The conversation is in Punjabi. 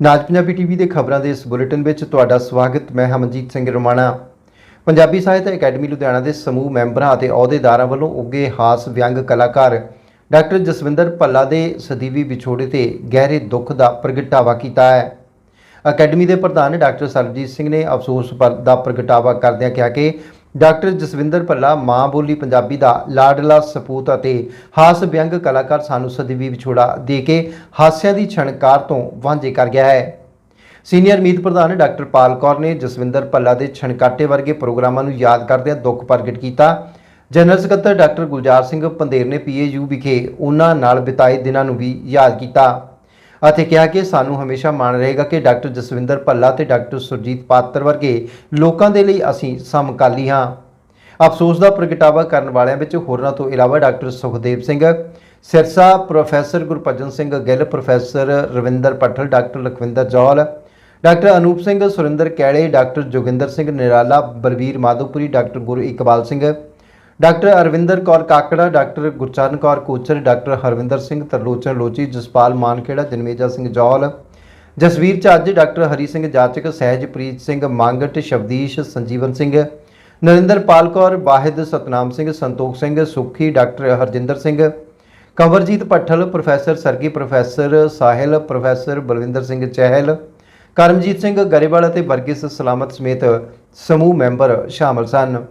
ਨਾਜ ਪੰਜਾਬੀ ਟੀਵੀ ਦੇ ਖਬਰਾਂ ਦੇ ਇਸ ਬੁਲੇਟਿਨ ਵਿੱਚ ਤੁਹਾਡਾ ਸਵਾਗਤ, ਮੈਂ ਹਮਨਜੀਤ ਸਿੰਘ ਰਮਾਣਾ। ਪੰਜਾਬੀ ਸਾਹਿਤ ਅਕੈਡਮੀ ਲੁਧਿਆਣਾ ਦੇ ਸਮੂਹ ਮੈਂਬਰਾਂ ਅਤੇ ਅਹੁਦੇਦਾਰਾਂ ਵੱਲੋਂ ਉੱਗੇ ਹਾਸ ਵਿਅੰਗ ਕਲਾਕਾਰ ਡਾਕਟਰ ਜਸਵਿੰਦਰ ਭੱਲਾ ਦੇ ਸਦੀਵੀ ਵਿਛੋੜੇ ਤੇ ਗਹਿਰੇ ਦੁੱਖ ਦਾ ਪ੍ਰਗਟਾਵਾ ਕੀਤਾ ਹੈ। ਅਕੈਡਮੀ ਦੇ ਪ੍ਰਧਾਨ ਡਾਕਟਰ ਸਰਬਜੀਤ ਸਿੰਘ ਨੇ ਅਫਸੋਸ ਦਾ ਪ੍ਰਗਟਾਵਾ ਕਰਦਿਆਂ ਕਿਹਾ ਕਿ ਡਾਕਟਰ ਜਸਵਿੰਦਰ ਭੱਲਾ, ਮਾਂ ਬੋਲੀ ਪੰਜਾਬੀ ਦਾ ਲਾਡਲਾ ਸਪੂਤ ਅਤੇ ਹਾਸ ਵਿਅੰਗ ਕਲਾਕਾਰ ਸਾਨੂੰ ਸਦੀਵੀ ਵਿਛੋੜਾ ਦੇ ਕੇ ਹਾਸਿਆਂ ਦੀ ਛਣਕਾਰ ਤੋਂ ਵਾਂਝੇ ਕਰ ਗਿਆ ਹੈ। ਸੀਨੀਅਰ ਮੀਤ ਪ੍ਰਧਾਨ ਡਾਕਟਰ ਪਾਲ ਕੌਰ ਨੇ ਜਸਵਿੰਦਰ ਭੱਲਾ ਦੇ ਛਣਕਾਟੇ ਵਰਗੇ ਪ੍ਰੋਗਰਾਮਾਂ ਨੂੰ ਯਾਦ ਕਰਦਿਆਂ ਦੁੱਖ ਪ੍ਰਗਟ ਕੀਤਾ। ਜਨਰਲ ਸਕੱਤਰ ਡਾਕਟਰ ਗੁਲਜ਼ਾਰ ਸਿੰਘ ਪੰਦੇਰ ਨੇ ਪੀਏਯੂ ਵਿਖੇ ਉਹਨਾਂ ਨਾਲ ਬਿਤਾਏ ਦਿਨਾਂ ਨੂੰ ਵੀ ਯਾਦ ਕੀਤਾ। ਅਤੇ ਕਿਹਾ ਕਿ ਸਾਨੂੰ ਹਮੇਸ਼ਾ ਮਾਣ ਰਹੇਗਾ ਕਿ ਡਾਕਟਰ ਜਸਵਿੰਦਰ ਭੱਲਾ ਤੇ ਡਾਕਟਰ ਸੁਰਜੀਤ ਪਾਤਰ ਵਰਗੇ ਲੋਕਾਂ ਦੇ ਲਈ ਅਸੀਂ ਸਮਕਾਲੀ ਹਾਂ। ਅਫਸੋਸ ਦਾ ਪ੍ਰਗਟਾਵਾ ਕਰਨ ਵਾਲਿਆਂ ਵਿੱਚ ਹੋਰਨਾਂ ਤੋਂ ਇਲਾਵਾ doctor Sukhdev Singh, Sirsa professor Gurbhajan Singh Gill, professor Ravinder Pathal doctor Lakhwinder Jaul, doctor Anoop Singh, Surinder Kaile, doctor Joginder Singh Nirala, Balbir Madhopuri, doctor Guru Iqbal Singh doctor Arvinder Kaur Kakra, doctor Gurcharan Kaur Kochar, doctor Harvinder Singh Tarlochan Lochi, Jaspal Mankhera Janmeja Singh Jaul, Jasvir Chajj doctor Hari Singh Jachak, Sahajpreet Singh Mangat, Shabdeesh Sanjeevan Singh, Narinderpal Kaur, Wahid Satnam Singh, Santokh Singh, Sukhi, doctor Harjinder Singh, Kanwarjit Pathal professor Sargi, professor Sahil, professor Balwinder Singh Chahal, Karamjit Singh Grewal ਅਤੇ ਵਰਗਿਸ ਸਲਾਮਤ ਸਮੇਤ ਸਮੂਹ ਮੈਂਬਰ ਸ਼ਾਮਲ ਸਨ।